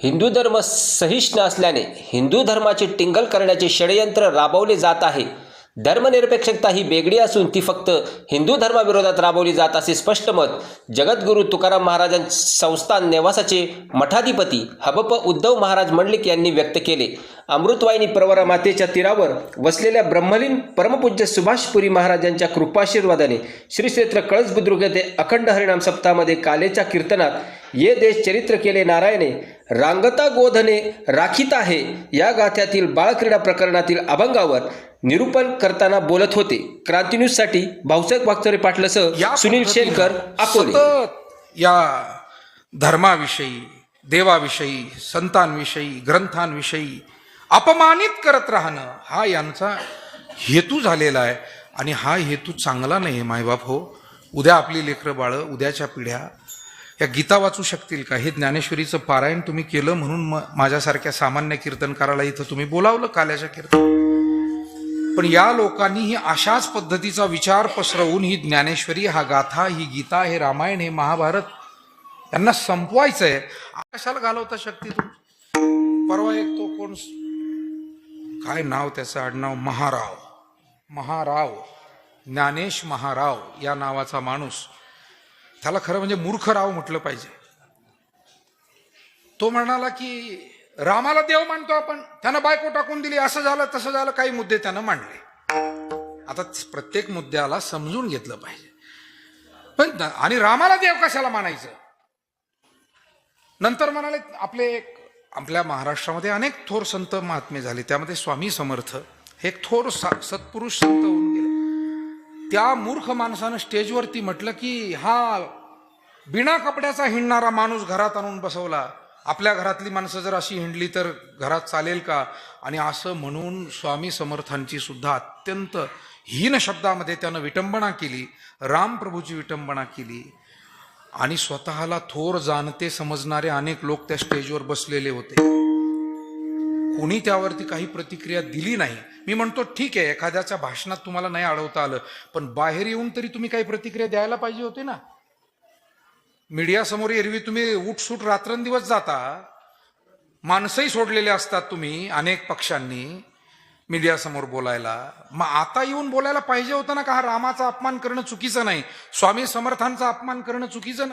हिंदू धर्म सहिष्णू असल्याने हिंदू धर्माची टिंगल करण्याचे षडयंत्र राबवले जात आहे. धर्मनिरपेक्षता ही बेगडी असून ती फक्त हिंदू धर्माविरोधात राबवली जात असे स्पष्ट मत जगद्गुरू तुकाराम महाराजां संस्थान नेवासाचे मठाधिपती हबप उद्धव महाराज मंडलिक यांनी व्यक्त केले. अमृतवाहिनी प्रवरा मातेच्या तीरावर वसलेल्या ब्रह्मलीन परमपूज्य सुभाषपुरी महाराजांच्या कृपाशीर्वादाने श्री क्षेत्र कळस बुद्रुक येथे अखंड हरिणाम सप्ताहामध्ये कालेच्या कीर्तनात ये देश चरित्र केले नारायणे रांगता गोधने राखीत आहे. या गाथ्यातील बाळक्रीडा प्रकरणातील अभंगावर निरूपण करताना बोलत होते. क्रांती न्यूजसाठी भाऊसाहेब वागचोरे पाटलासह सुनील शेलकर अकोले. या धर्माविषयी देवाविषयी संतांविषयी ग्रंथांविषयी अपमानित करत राहणं हा यांचा हेतू झालेला आहे. आणि हा हेतू चांगला नाही मायबाप हो. उद्या आपली लेकरं बाळं उद्याच्या पिढ्या या गीता वाचू शकतील का? हे ज्ञानेश्वरीचं पारायण तुम्ही केलं म्हणून माझ्यासारख्या सामान्य कीर्तनकाराला इथं तुम्ही बोलावलं काल्याच्या कीर्तन. पण या लोकांनी ही अशाच पद्धतीचा विचार पसरवून ही ज्ञानेश्वरी हा गाथा ही गीता हे रामायण हे महाभारत यांना संपवायचं आहे आकाशाला घालवता शक्ती तुम परवा एक तो कोण काय नाव त्याचं आडनाव? महाराव. महाराव. ज्ञानेश महाराव या नावाचा माणूस त्याला खरं म्हणजे मूर्ख राव म्हटलं पाहिजे. तो म्हणाला की रामाला देव मानतो आपण. त्यानं बायको टाकून दिली. असं झालं तसं झालं. काही मुद्दे त्यानं मांडले. आता प्रत्येक मुद्द्याला समजून घेतलं पाहिजे. पण आणि रामाला देव कशाला मानायचं? नंतर म्हणाले आपले एक आपल्या महाराष्ट्रामध्ये अनेक थोर संत महात्मे झाले. त्यामध्ये स्वामी समर्थ. हे एक थोर सत्पुरुष संत होऊन त्या मूर्ख माणसानं स्टेजवरती म्हटलं की हा बिना कपड्याचा हिंडणारा माणूस घरात आणून बसवला. आपल्या घरातली माणसं जर अशी हिंडली तर घरात चालेल का? आणि असं म्हणून स्वामी समर्थांची सुद्धा अत्यंत हीन शब्दामध्ये त्यानं विटंबना केली. रामप्रभूची विटंबना केली. आणि स्वतःला थोर जाणते समजणारे अनेक लोक त्या स्टेजवर बसलेले होते. कोणी त्यावरती काही प्रतिक्रिया दिली नाही. मी म्हणतो ठीक आहे एखाद्याच्या भाषणात तुम्हाला नाही अडवता आलं पण बाहेर येऊन तरी तुम्ही काही प्रतिक्रिया द्यायला पाहिजे होते ना. मीडियासमोर एरवी तुम्ही उठसूट रात्रंदिवस जाता. माणसंही सोडलेले असतात तुम्ही अनेक पक्षांनी मीडियासमोर बोलायला. मग आता येऊन बोलायला पाहिजे होतं ना का हा रामाचा अपमान करणं चुकीचं नाही स्वामी समर्थांचा अपमान करणं चुकीचं नाही?